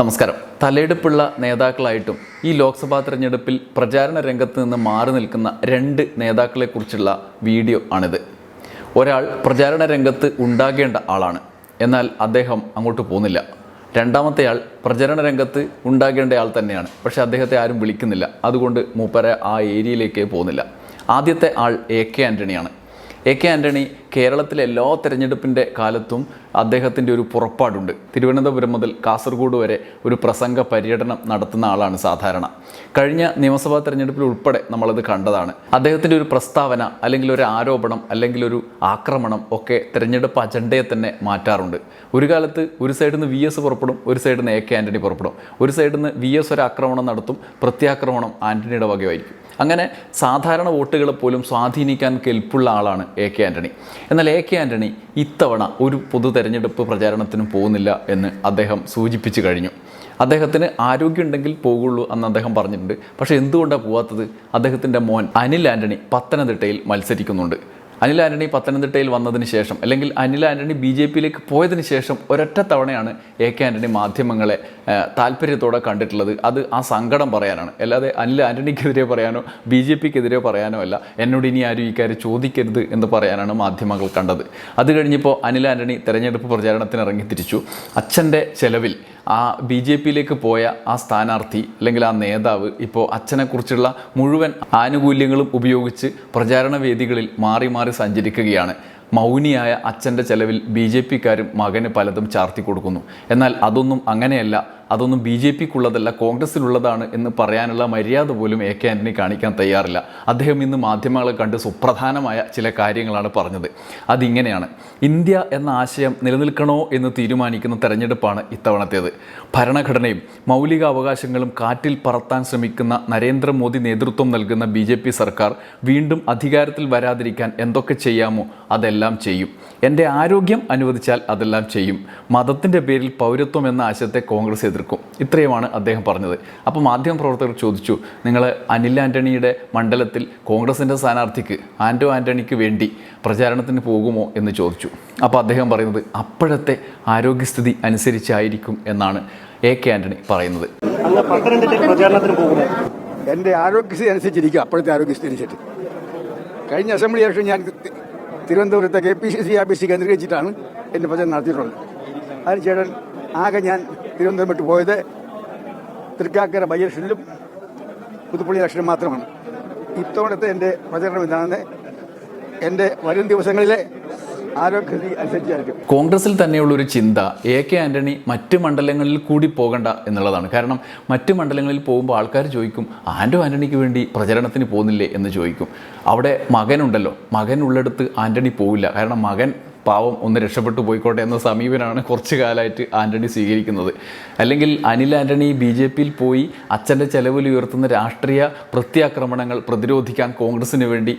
നമസ്കാരം. തലയെടുപ്പുള്ള നേതാക്കളായിട്ടും ഈ ലോക്സഭാ തെരഞ്ഞെടുപ്പിൽ പ്രചാരണ രംഗത്ത് നിന്ന് മാറി നിൽക്കുന്ന രണ്ട് നേതാക്കളെക്കുറിച്ചുള്ള വീഡിയോ ആണിത്. ഒരാൾ പ്രചാരണ രംഗത്ത് ഉണ്ടാകേണ്ട ആളാണ്. എന്നാൽ അദ്ദേഹം അങ്ങോട്ട് പോകുന്നില്ല. രണ്ടാമത്തെയാൾ പ്രചരണ രംഗത്ത് ഉണ്ടാകേണ്ട ആൾ തന്നെയാണ്. പക്ഷേ അദ്ദേഹത്തെ ആരും വിളിക്കുന്നില്ല. അതുകൊണ്ട് മൂപ്പര ആ ഏരിയയിലേക്ക് പോകുന്നില്ല. ആദ്യത്തെ ആൾ എ കെ ആന്റണിയാണ് എ കെ ആന്റണി കേരളത്തിലെ എല്ലാ തെരഞ്ഞെടുപ്പിന്റെ കാലത്തും അദ്ദേഹത്തിന്റെ ഒരു പുറപ്പാടുണ്ട്. തിരുവനന്തപുരം മുതൽ കാസർഗോഡ് വരെ ഒരു പ്രസംഗ പര്യടനം നടത്തുന്ന ആളാണ് സാധാരണ. കഴിഞ്ഞ നിയമസഭാ തെരഞ്ഞെടുപ്പിൽ ഉൾപ്പെടെ നമ്മളത് കണ്ടതാണ്. അദ്ദേഹത്തിന്റെ ഒരു പ്രസ്താവന അല്ലെങ്കിൽ ഒരു ആരോപണം അല്ലെങ്കിൽ ഒരു ആക്രമണം ഒക്കെ തെരഞ്ഞെടുപ്പ് അജണ്ടയെ തന്നെ മാറ്റാറുണ്ട്. ഒരു കാലത്ത് ഒരു സൈഡിൽ നിന്ന് വി എസ് പുറപ്പെടും ഒരു സൈഡിൽ നിന്ന് എ കെ ആന്റണി പുറപ്പെടും. ഒരു സൈഡിൽ നിന്ന് വി എസ് ഒരു ആക്രമണം നടത്തും പ്രത്യാക്രമണം ആന്റണിയുടെ വകയായിരിക്കും. അങ്ങനെ സാധാരണ വോട്ടുകളെ പോലും സ്വാധീനിക്കാൻ കെൽപ്പുള്ള ആളാണ് എ കെ ആന്റണി എന്നാൽ എ കെ ആന്റണി ഇത്തവണ ഒരു പൊതു തെരഞ്ഞെടുപ്പ് പ്രചാരണത്തിനും പോകുന്നില്ല എന്ന് അദ്ദേഹം സൂചിപ്പിച്ചു കഴിഞ്ഞു. അദ്ദേഹത്തിന് ആരോഗ്യമുണ്ടെങ്കിൽ പോകുള്ളൂ എന്ന് അദ്ദേഹം പറഞ്ഞിട്ടുണ്ട്. പക്ഷേ എന്തുകൊണ്ടാണ് പോവാത്തത്? അദ്ദേഹത്തിന്റെ മോൻ അനിൽ ആന്റണി പത്തനംതിട്ടയിൽ മത്സരിക്കുന്നുണ്ട്. അനിൽ ആന്റണി പത്തനംതിട്ടയിൽ വന്നതിന് ശേഷം അല്ലെങ്കിൽ അനിൽ ആന്റണി ബി ജെ പിയിലേക്ക് പോയതിന് ശേഷം ഒരൊറ്റ തവണയാണ് എ കെ ആന്റണി മാധ്യമങ്ങളെ താല്പര്യത്തോടെ കണ്ടിട്ടുള്ളത്. അത് ആ സങ്കടം പറയാനാണ്. അല്ലാതെ അനിൽ ആന്റണിക്കെതിരെ പറയാനോ ബി ജെ പിക്കെതിരെ പറയാനോ അല്ല എന്നോട് ഇനി ആരും ഈ കാര്യം ചോദിക്കരുത് എന്ന് പറയാനാണ് മാധ്യമങ്ങൾ കണ്ടത്. അത് കഴിഞ്ഞപ്പോൾ അനിൽ ആന്റണി തെരഞ്ഞെടുപ്പ് പ്രചാരണത്തിന് ഇറങ്ങി തിരിച്ചു. അച്ഛന്റെ ചെലവിൽ ആ ബി ജെ പിയിലേക്ക് പോയ ആ സ്ഥാനാർത്ഥി അല്ലെങ്കിൽ ആ നേതാവ് ഇപ്പോൾ അച്ഛനെക്കുറിച്ചുള്ള മുഴുവൻ ആനുകൂല്യങ്ങളും ഉപയോഗിച്ച് പ്രചാരണ വേദികളിൽ മാറി മാറി സഞ്ചരിക്കുകയാണ്. മൗനിയായ അച്ഛന്റെ ചെലവിൽ ബി ജെ പിക്കാരും മകന് പലതും ചാർത്തി കൊടുക്കുന്നു. എന്നാൽ അതൊന്നും അങ്ങനെയല്ല. അതൊന്നും ബി ജെ പിക്കുള്ളതല്ല കോൺഗ്രസിലുള്ളതാണ് എന്ന് പറയാനുള്ള മര്യാദ പോലും എ കെ ആന്റണി കാണിക്കാൻ തയ്യാറില്ല. അദ്ദേഹം ഇന്ന് മാധ്യമങ്ങളെ കണ്ട് സുപ്രധാനമായ ചില കാര്യങ്ങളാണ് പറഞ്ഞത്. അതിങ്ങനെയാണ്. ഇന്ത്യ എന്ന ആശയം നിലനിൽക്കണോ എന്ന് തീരുമാനിക്കുന്ന തെരഞ്ഞെടുപ്പാണ് ഇത്തവണത്തേത്. ഭരണഘടനയും മൗലിക അവകാശങ്ങളും കാറ്റിൽ പറത്താൻ ശ്രമിക്കുന്ന നരേന്ദ്രമോദി നേതൃത്വം നൽകുന്ന ബി ജെ പി സർക്കാർ വീണ്ടും അധികാരത്തിൽ വരാതിരിക്കാൻ എന്തൊക്കെ ചെയ്യാമോ അതെല്ലാം ചെയ്യും. എന്റെ ആരോഗ്യം അനുവദിച്ചാൽ അതെല്ലാം ചെയ്യും. മതത്തിന്റെ പേരിൽ പൗരത്വം എന്ന ആശയത്തെ കോൺഗ്രസ് എതിർക്കും ഇത്രയുമാണ് അദ്ദേഹം പറഞ്ഞത്. അപ്പോൾ മാധ്യമപ്രവർത്തകർ ചോദിച്ചു നിങ്ങൾ അനിൽ ആന്റണിയുടെ മണ്ഡലത്തിൽ കോൺഗ്രസിന്റെ സ്ഥാനാർത്ഥിക്ക് ആന്റോ ആന്റണിക്ക് വേണ്ടി പ്രചാരണത്തിന് പോകുമോ? എന്ന് ചോദിച്ചു. അപ്പോൾ അദ്ദേഹം പറയുന്നത് അപ്പോഴത്തെ ആരോഗ്യസ്ഥിതി അനുസരിച്ചായിരിക്കും എന്നാണ് എ കെ ആന്റണി പറയുന്നത്. എന്റെ ആരോഗ്യസ്ഥിതി അനുസരിച്ചിരിക്കും അപ്പോഴത്തെ ആരോഗ്യസ്ഥിതി അനുസരിച്ച് കഴിഞ്ഞ അസംബ്ലി ഇലക്ഷൻ ഞാൻ തിരുവനന്തപുരത്തെ K P C C office കേന്ദ്രീകരിച്ചിട്ടാണ് എന്റെ പ്രചരണം നടത്തിയിട്ടുള്ളത്. അതിനുശേഷം ആകെ ഞാൻ തിരുവനന്തപുരം വിട്ട് പോയത് തൃക്കാക്കര ബൈ പുതുപ്പള്ളി ഇലക്ഷനും മാത്രമാണ്. ഇത്തവണത്തെ എന്റെ പ്രചരണം ഇതാണെന്ന് എന്റെ വരും ദിവസങ്ങളിലെ ആരോഗ്യസ്ഥിതി അനുസരിച്ചായിരിക്കും. കോൺഗ്രസിൽ തന്നെയുള്ള ഒരു ചിന്ത എ കെ ആന്റണി മറ്റ് മണ്ഡലങ്ങളിൽ കൂടി പോകണ്ട എന്നുള്ളതാണ്. കാരണം മറ്റ് മണ്ഡലങ്ങളിൽ പോകുമ്പോൾ ആൾക്കാർ ചോദിക്കും ആന്റോ ആന്റണിക്ക് വേണ്ടി പ്രചരണത്തിന് പോകുന്നില്ലേ? എന്ന് ചോദിക്കും. അവിടെ മകനുണ്ടല്ലോ. മകൻ ഉള്ളിടത്ത് ആന്റണി പോവില്ല. കാരണം മകൻ പാവം ഒന്ന് രക്ഷപ്പെട്ടു പോയിക്കോട്ടെ എന്ന സമീപനമാണ് കുറച്ച് കാലമായിട്ട് ആന്റണി സ്വീകരിക്കുന്നത്. അല്ലെങ്കിൽ അനിൽ ആന്റണി ബി ജെ പിയിൽ പോയി അച്ഛന്റെ ചെലവിൽ ഉയർത്തുന്ന രാഷ്ട്രീയ പ്രത്യാക്രമണങ്ങൾ പ്രതിരോധിക്കാൻ കോൺഗ്രസിന് വേണ്ടി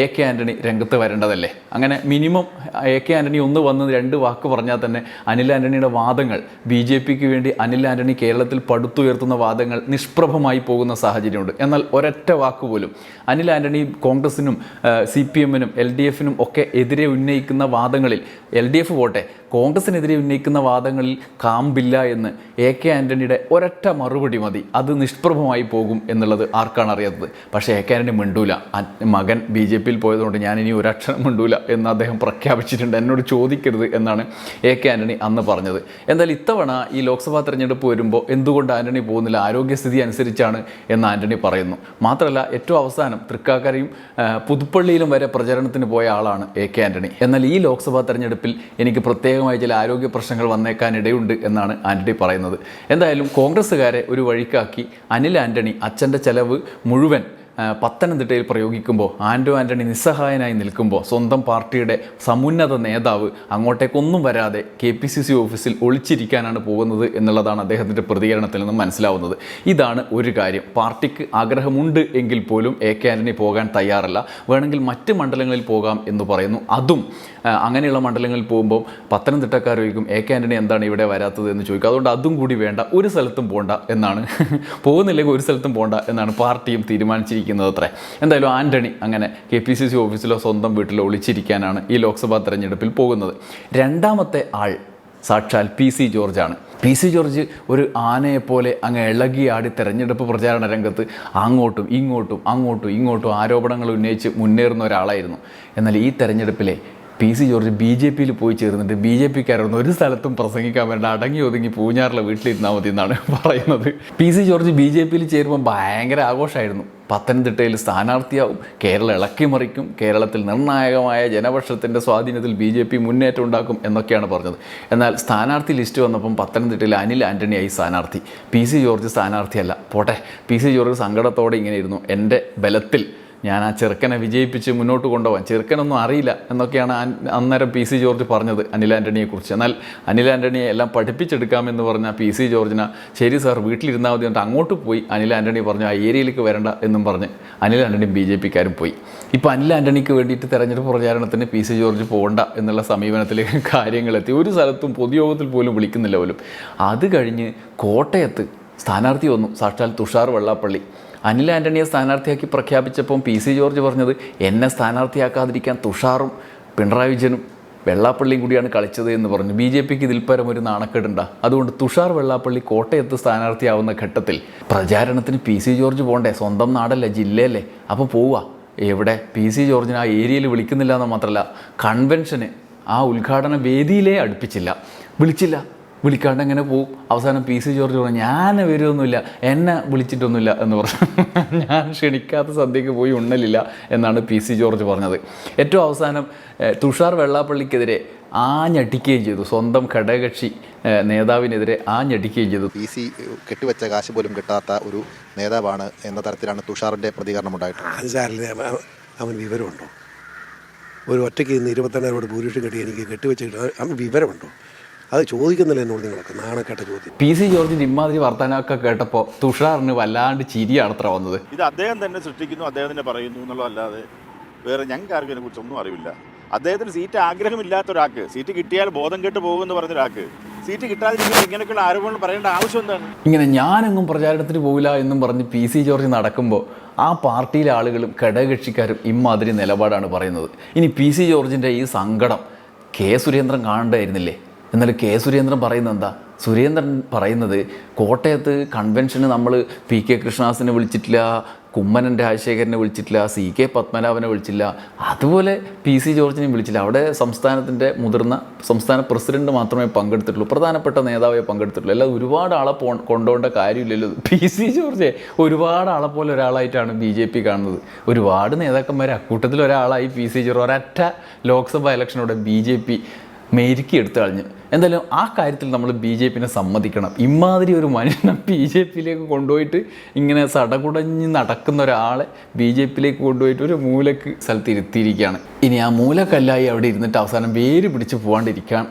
എ കെ ആന്റണി രംഗത്ത് വരേണ്ടതല്ലേ? അങ്ങനെ മിനിമം എ കെ ആന്റണി ഒന്ന് വന്ന് രണ്ട് വാക്ക് പറഞ്ഞാൽ തന്നെ അനിൽ ആന്റണിയുടെ വാദങ്ങൾ ബി ജെ പിക്ക് വേണ്ടി അനിൽ ആന്റണി കേരളത്തിൽ പടുത്തുയർത്തുന്ന വാദങ്ങൾ നിഷ്പ്രഭമായി പോകുന്ന സാഹചര്യമുണ്ട്. എന്നാൽ ഒരൊറ്റ വാക്ക് പോലും അനിൽ ആന്റണി കോൺഗ്രസിനും സി പി എമ്മിനും എൽ ഡി എഫിനും ഒക്കെ എതിരെ ഉന്നയിക്കുന്ന വാദങ്ങളിൽ എൽ ഡി എഫ് പോട്ടെ കോൺഗ്രസിനെതിരെ ഉന്നയിക്കുന്ന വാദങ്ങളിൽ കാമ്പില്ല എന്ന് എ കെ ആന്റണിയുടെ ഒരൊറ്റ മറുപടി മതി അത് നിഷ്പ്രഭമായി പോകും എന്നുള്ളത് ആർക്കാണ് അറിയാത്തത്. പക്ഷേ എ കെ ആന്റണി മിണ്ടൂല. മകൻ ബി ജെ പിയിൽ പോയതുകൊണ്ട് ഞാൻ ഇനി ഒരക്ഷരം മിണ്ടൂല എന്ന് അദ്ദേഹം പ്രഖ്യാപിച്ചിട്ടുണ്ട്. എന്നോട് ചോദിക്കരുത് എന്നാണ് എ കെ ആന്റണി അന്ന് പറഞ്ഞത്. എന്നാൽ ഇത്തവണ ഈ ലോക്സഭാ തെരഞ്ഞെടുപ്പ് വരുമ്പോൾ എന്തുകൊണ്ട് ആന്റണി പോകുന്നില്ല? ആരോഗ്യസ്ഥിതി അനുസരിച്ചാണ് എന്ന് ആന്റണി പറയുന്നു. മാത്രമല്ല ഏറ്റവും അവസാനം തൃക്കാക്കരയും പുതുപ്പള്ളിയിലും വരെ പ്രചരണത്തിന് പോയ ആളാണ് എ കെ ആന്റണി എന്നാൽ ഈ ലോക്സഭാ തെരഞ്ഞെടുപ്പിൽ എനിക്ക് പ്രത്യേകമായി ചില ആരോഗ്യ പ്രശ്നങ്ങൾ വന്നേക്കാനിടയുണ്ട് എന്നാണ് ആന്റണി പറയുന്നത്. എന്തായാലും കോൺഗ്രസ്സുകാരെ ഒരു വഴിക്കാക്കി അനിൽ ആന്റണി അച്ഛന്റെ ചെലവ് മുഴുവൻ പത്തനംതിട്ടയിൽ പ്രയോഗിക്കുമ്പോൾ ആൻഡോ ആന്റണി നിസ്സഹായനായി നിൽക്കുമ്പോൾ സ്വന്തം പാർട്ടിയുടെ സമുന്നത നേതാവ് അങ്ങോട്ടേക്കൊന്നും വരാതെ കെ പി സി സി ഓഫീസിൽ ഒളിച്ചിരിക്കാനാണ് പോകുന്നത് എന്നുള്ളതാണ് അദ്ദേഹത്തിന്റെ പ്രതികരണത്തിൽ നിന്നും മനസ്സിലാവുന്നത്. ഇതാണ് ഒരു കാര്യം. പാർട്ടിക്ക് ആഗ്രഹമുണ്ട് എങ്കിൽ പോലും എ കെ ആന്റണി പോകാൻ തയ്യാറല്ല. വേണമെങ്കിൽ മറ്റ് മണ്ഡലങ്ങളിൽ പോകാം എന്ന് പറയുന്നു. അതും അങ്ങനെയുള്ള മണ്ഡലങ്ങളിൽ പോകുമ്പോൾ പത്തനംതിട്ടക്കാർ ചോദിക്കും എ കെ ആന്റണി എന്താണ് ഇവിടെ വരാത്തത് എന്ന് ചോദിക്കും അതുകൊണ്ട് അതും കൂടി വേണ്ട. ഒരു സ്ഥലത്തും പോകണ്ട എന്നാണ്. പോകുന്നില്ലെങ്കിൽ ഒരു സ്ഥലത്തും പോകണ്ട എന്നാണ് പാർട്ടിയും തീരുമാനിച്ചിരിക്കുന്നത്. അത്രേ എന്തായാലും ആന്റണി അങ്ങനെ കെ പി സി സി ഓഫീസിലോ സ്വന്തം വീട്ടിലോ ഒളിച്ചിരിക്കാനാണ് ഈ ലോക്സഭാ തെരഞ്ഞെടുപ്പിൽ പോകുന്നത്. രണ്ടാമത്തെ ആൾ സാക്ഷാൽ പി സി ജോർജാണ്. പി സി ജോർജ് ഒരു ആനയെപ്പോലെ അങ്ങ് ഇളകി ആടി തെരഞ്ഞെടുപ്പ് പ്രചാരണ രംഗത്ത് അങ്ങോട്ടും ഇങ്ങോട്ടും അങ്ങോട്ടും ഇങ്ങോട്ടും ആരോപണങ്ങൾ ഉന്നയിച്ച് മുന്നേറുന്ന ഒരാളായിരുന്നു. എന്നാൽ ഈ തെരഞ്ഞെടുപ്പിലെ P C George B J പിയിൽ പോയി ചേർന്നിട്ട് ബി ജെ പിക്കാരൊന്നും ഒരു സ്ഥലത്തും പ്രസംഗിക്കാൻ വേണ്ട. അടങ്ങി ഒതുങ്ങി പൂഞ്ഞാറിലെ വീട്ടിലിരുന്നാൽ മതി എന്നാണ് പറയുന്നത്. P C George B J പിയിൽ ചേരുമ്പോൾ ഭയങ്കര ആഘോഷമായിരുന്നു പത്തനംതിട്ടയിൽ സ്ഥാനാർത്ഥിയാവും കേരളം ഇളക്കിമറിക്കും കേരളത്തിൽ നിർണായകമായ ജനപക്ഷത്തിന്റെ സ്വാധീനത്തിൽ ബി ജെ പി മുന്നേറ്റം ഉണ്ടാക്കും എന്നൊക്കെയാണ് പറഞ്ഞത്. എന്നാൽ സ്ഥാനാർത്ഥി ലിസ്റ്റ് വന്നപ്പം പത്തനംതിട്ടയിൽ അനിൽ ആന്റണിയായി സ്ഥാനാർത്ഥി. പി സി ജോർജ് സ്ഥാനാർത്ഥിയല്ല. പോട്ടെ പി സി ജോർജ് സങ്കടത്തോടെ ഇങ്ങനെ ഇരുന്നു. എന്റെ ബലത്തിൽ ഞാൻ ആ ചെറുക്കനെ വിജയിപ്പിച്ച് മുന്നോട്ട് കൊണ്ടുപോകാൻ. ചെറുക്കനൊന്നും അറിയില്ല എന്നൊക്കെയാണ് അന്നേരം പി സി ജോർജ് പറഞ്ഞത് അനിൽ ആന്റണിയെക്കുറിച്ച് എന്നാൽ അനിൽ ആന്റണിയെ എല്ലാം പഠിപ്പിച്ചെടുക്കാമെന്ന് പറഞ്ഞ പി സി ജോർജിന ശരി സാർ വീട്ടിലിരുന്നാൽ മതി എന്നിട്ട് അങ്ങോട്ട് പോയി അനിൽ ആന്റണി പറഞ്ഞു ആ ഏരിയയിലേക്ക് വരണ്ട എന്നും പറഞ്ഞ് അനിൽ ആന്റണിയും ബി ജെ പിക്കാരും പോയി. ഇപ്പോൾ അനിൽ ആന്റണിക്ക് വേണ്ടിയിട്ട് തെരഞ്ഞെടുപ്പ് പ്രചാരണത്തിന് പി സി ജോർജ് പോകണ്ട എന്നുള്ള സമീപനത്തിലേക്ക് കാര്യങ്ങളെത്തി. ഒരു സ്ഥലത്തും പൊതുയോഗത്തിൽ പോലും വിളിക്കുന്നില്ല പോലും. അത് കഴിഞ്ഞ് കോട്ടയത്ത് സ്ഥാനാർത്ഥി വന്നു സാക്ഷാൽ തുഷാർ വെള്ളാപ്പള്ളി. അനിൽ ആന്റണിയെ സ്ഥാനാർത്ഥിയാക്കി പ്രഖ്യാപിച്ചപ്പം പി സി ജോർജ് പറഞ്ഞത് എന്നെ സ്ഥാനാർത്ഥിയാക്കാതിരിക്കാൻ തുഷാറും പിണറായി വിജയനും വെള്ളാപ്പള്ളിയും കൂടിയാണ് കളിച്ചത് എന്ന് പറഞ്ഞു. ബി ജെ പിക്ക് ഇതിൽ ഒരു നാണക്കേടുണ്ട. അതുകൊണ്ട് തുഷാർ വെള്ളാപ്പള്ളി കോട്ടയത്ത് സ്ഥാനാർത്ഥിയാവുന്ന ഘട്ടത്തിൽ പ്രചാരണത്തിന് പി സി ജോർജ് പോകണ്ടേ സ്വന്തം നാടല്ലേ? ജില്ലയല്ലേ? അപ്പോൾ പോവുക എവിടെ? പി സി ജോർജിനെ ആ ഏരിയയിൽ വിളിക്കുന്നില്ല എന്ന് മാത്രമല്ല കൺവെൻഷന് ആ ഉദ്ഘാടന വേദിയിലേ അടുപ്പിച്ചില്ല. വിളിച്ചില്ല. വിളിക്കാണ്ട് എങ്ങനെ പോവും അവസാനം പി സി ജോർജ് പറഞ്ഞു ഞാൻ വരുമൊന്നുമില്ല എന്നെ വിളിച്ചിട്ടൊന്നുമില്ല എന്ന് പറഞ്ഞു. ഞാൻ ക്ഷണിക്കാത്ത സദ്യക്ക് പോയി ഉണ്ണലില്ല എന്നാണ് പി സി ജോർജ് പറഞ്ഞത്. ഏറ്റവും അവസാനം തുഷാർ വെള്ളാപ്പള്ളിക്കെതിരെ ആഞ്ഞടിക്കുകയും ചെയ്തു. സ്വന്തം ഘടകകക്ഷി നേതാവിനെതിരെ ആഞ്ഞടിക്കുകയും ചെയ്തു. പി സി കെട്ടിവെച്ച കാശ് പോലും കിട്ടാത്ത ഒരു നേതാവാണ് എന്ന തരത്തിലാണ് തുഷാറിന്റെ പ്രതികരണം ഉണ്ടായിട്ടുള്ളത്. അത് സാറിന് അവ- അവന് വിവരമുണ്ടോ? ഒരു ഒറ്റയ്ക്ക് ഇന്ന് ഇരുപത്തെണ്ണായിരോട് ഭൂരിപക്ഷം കെട്ടി എനിക്ക് കെട്ടിവെച്ച് കിട്ടും അവൻ വിവരമുണ്ടോ? അത് ചോദിക്കുന്നില്ല എന്നോട് നിങ്ങളൊക്കെ നാണക്കേട്ട ചോദ്യം. പി സി ജോർജിന്റെ ഇമാതിരി വർത്തമാനമൊക്കെ കേട്ടപ്പോൾ തുഷാറിന് വല്ലാണ്ട് ചിരിയാണ് അത്ര വന്നത്. ഇത് അദ്ദേഹം തന്നെ സൃഷ്ടിക്കുന്നു അദ്ദേഹം തന്നെ പറയുന്നു എന്നുള്ളതല്ലാതെ വേറെ ഞങ്ങൾക്ക് ആർക്കും ഇതിനെക്കുറിച്ച് ഒന്നും അറിവില്ല. അദ്ദേഹത്തിന് സീറ്റ് ആഗ്രഹമില്ലാത്ത ഒരാൾക്ക് സീറ്റ് കിട്ടിയാൽ ബോധം കേട്ട് പോകുമെന്ന് പറഞ്ഞ ഒരാൾക്ക് സീറ്റ് കിട്ടാതിരിക്കുമ്പോൾ ഇങ്ങനെയൊക്കെയുള്ള ആരോപണങ്ങൾ പറയേണ്ട ആവശ്യം എന്താണ്? ഇങ്ങനെ ഞാനെങ്ങും പ്രചാരണത്തിന് പോകില്ല എന്നും പറഞ്ഞ് പി സി ജോർജ് നടക്കുമ്പോൾ ആ പാർട്ടിയിലെ ആളുകളും ഘടകകക്ഷിക്കാരും ഇമ്മാതിരി നിലപാടാണ് പറയുന്നത്. ഇനി പി സി ജോർജിന്റെ ഈ സങ്കടം കെ സുരേന്ദ്രൻ കാണേണ്ടായിരുന്നില്ലേ? എന്നാൽ കെ സുരേന്ദ്രൻ പറയുന്നത് എന്താ? സുരേന്ദ്രൻ പറയുന്നത് കോട്ടയത്ത് കൺവെൻഷന് നമ്മൾ പി കെ കൃഷ്ണദാസിനെ വിളിച്ചിട്ടില്ല കുമ്മനൻ രാജശേഖരനെ വിളിച്ചിട്ടില്ല സി കെ പത്മനാഭനെ വിളിച്ചില്ല അതുപോലെ പി സി ജോർജിനെ വിളിച്ചില്ല. അവിടെ സംസ്ഥാനത്തിന്റെ മുതിർന്ന സംസ്ഥാന പ്രസിഡന്റ് മാത്രമേ പങ്കെടുത്തിട്ടുള്ളൂ പ്രധാനപ്പെട്ട നേതാവേ പങ്കെടുത്തിട്ടുള്ളൂ. അല്ലാതെ ഒരുപാട് ആളെ പോ കൊണ്ടുപോകേണ്ട കാര്യമില്ലല്ലോ പി സി ജോർജെ ഒരുപാട് ആളെ പോലെ ഒരാളായിട്ടാണ് ബി ജെ പി കാണുന്നത്. ഒരുപാട് നേതാക്കന്മാർ അക്കൂട്ടത്തിൽ ഒരാളായി പി സി ജോർജ്. ഒരൊറ്റ ലോക്സഭാ ഇലക്ഷനോടെ ബി ജെ പി മേരിക്ക് എടുത്തു കളഞ്ഞ്. എന്തായാലും ആ കാര്യത്തിൽ നമ്മൾ ബി ജെ പിനെ സമ്മതിക്കണം. ഇമാതിരി ഒരു മനുഷ്യനെ ബി ജെ പിയിലേക്ക് കൊണ്ടുപോയിട്ട് ഇങ്ങനെ സടകുടഞ്ഞ് നടക്കുന്ന ഒരാളെ ബി ജെ പിയിലേക്ക് കൊണ്ടുപോയിട്ട് ഒരു മൂലക്ക് സ്ഥലത്ത് ഇരുത്തിയിരിക്കുകയാണ്. ഇനി ആ മൂലക്കല്ലായി അവിടെ ഇരുന്നിട്ട് അവസാനം വേര് പിടിച്ച് പോകാണ്ടിരിക്കാൻ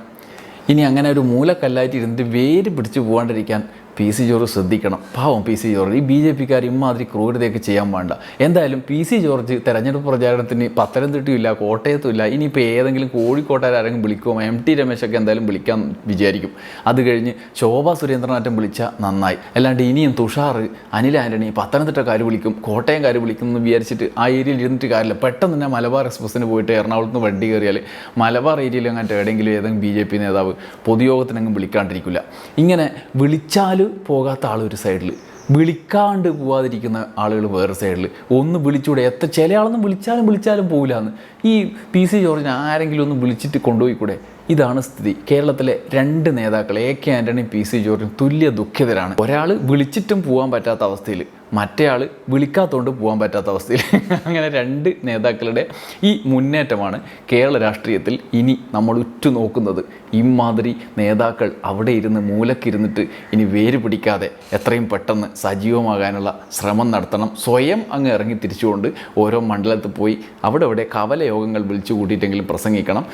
ഇനി അങ്ങനെ ഒരു മൂലക്കല്ലായിട്ട് ഇരുന്നിട്ട് വേര് പിടിച്ച് പോകാണ്ടിരിക്കാൻ പി സി ജോർജ് ശ്രദ്ധിക്കണം. പാവം പി സി ജോർജ്. ഈ ബി ജെ പിക്കാർ ഇമാതിരി ക്രൂരതയൊക്കെ ചെയ്യാൻ വേണ്ട എന്തായാലും പി സി ജോർജ് തെരഞ്ഞെടുപ്പ് പ്രചാരണത്തിന് പത്തനംതിട്ടയില്ല കോട്ടയത്തുമില്ല ഇനിയിപ്പോൾ ഏതെങ്കിലും കോഴിക്കോട്ടുകാർ ആരെങ്കിലും വിളിക്കുമോ? എം ടി രമേശൊക്കെ എന്തായാലും വിളിക്കാൻ വിചാരിക്കും. അത് കഴിഞ്ഞ് ശോഭ സുരേന്ദ്രനാറ്റം വിളിച്ചാൽ നന്നായി. അല്ലാണ്ട് ഇനിയും തുഷാർ അനിൽ ആന്റണി പത്തനംതിട്ടക്കാർ വിളിക്കും കോട്ടയംകാർ വിളിക്കും എന്ന് വിചാരിച്ചിട്ട് ആ ഏരിയയിൽ ഇരുന്നിട്ട് കാര്യമില്ല. പെട്ടെന്ന് തന്നെ മലബാർ എക്സ്പ്രസ്സിന് പോയിട്ട് എറണാകുളത്ത് നിന്ന് വണ്ടി കയറിയാൽ മലബാർ ഏരിയയിൽ അങ്ങനത്തെ എവിടെയെങ്കിലും ഏതെങ്കിലും ബി ജെ പി നേതാവ് പൊതുയോഗത്തിനെങ്കിലും വിളിക്കാണ്ടിരിക്കില്ല ഇങ്ങനെ വിളിച്ചാൽ പോകാത്ത ആൾ ഒരു സൈഡിൽ വിളിക്കാണ്ട് പോവാതിരിക്കുന്ന ആളുകൾ വേറെ സൈഡിൽ ഒന്ന് വിളിച്ചൂടെ എത്ര ചില ആളൊന്നും വിളിച്ചാലും വിളിച്ചാലും പോകില്ല എന്ന് ഈ പി സി ജോർജിനെ ആരെങ്കിലും ഒന്ന് വിളിച്ചിട്ട് കൊണ്ടുപോയിക്കൂടെ? ഇതാണ് സ്ഥിതി. കേരളത്തിലെ രണ്ട് നേതാക്കൾ A K Antony P C ജോർജും തുല്യ ദുഃഖിതരാണ്. ഒരാൾ വിളിച്ചിട്ടും പോകാൻ പറ്റാത്ത അവസ്ഥയിൽ മറ്റേയാൾ വിളിക്കാത്തതുകൊണ്ട് പോകാൻ പറ്റാത്ത അവസ്ഥയിൽ. അങ്ങനെ രണ്ട് നേതാക്കളുടെ ഈ മുന്നേറ്റമാണ് കേരള രാഷ്ട്രീയത്തിൽ ഇനി നമ്മൾ ഉറ്റുനോക്കുന്നത് ഇമാതിരി നേതാക്കൾ അവിടെ ഇരുന്ന് മൂലക്കിരുന്നിട്ട് ഇനി വേര് പിടിക്കാതെ എത്രയും പെട്ടെന്ന് സജീവമാകാനുള്ള ശ്രമം നടത്തണം. സ്വയം അങ്ങ് ഇറങ്ങി തിരിച്ചുകൊണ്ട് ഓരോ മണ്ഡലത്തിൽ പോയി അവിടെ അവിടെ കവല യോഗങ്ങൾ വിളിച്ചു കൂട്ടിയിട്ടെങ്കിലും പ്രസംഗിക്കണം.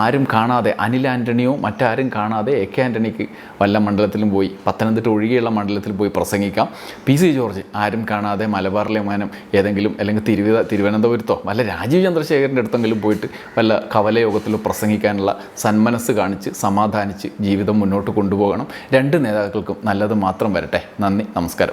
ആരും കാണാതെ അനിൽ ആന്റണിയോ മറ്റാരും കാണാതെ എ കെ ആന്റണിക്ക് വല്ല മണ്ഡലത്തിലും പോയി പത്തനംതിട്ട ഒഴികെയുള്ള മണ്ഡലത്തിൽ പോയി പ്രസംഗിക്കാം. പി സി ജോർജ് ആരും കാണാതെ മലബാറിലെ മാനം ഏതെങ്കിലും അല്ലെങ്കിൽ തിരുവിത തിരുവനന്തപുരത്തോ വല്ല രാജീവ് ചന്ദ്രശേഖരന്റെ അടുത്തെങ്കിലും പോയിട്ട് വല്ല കവലയോഗത്തിലോ പ്രസംഗിക്കാനുള്ള സന്മനസ് കാണിച്ച് സമാധാനിച്ച് ജീവിതം മുന്നോട്ട് കൊണ്ടുപോകണം. രണ്ട് നേതാക്കൾക്കും നല്ലത് മാത്രം വരട്ടെ. നന്ദി. നമസ്കാരം.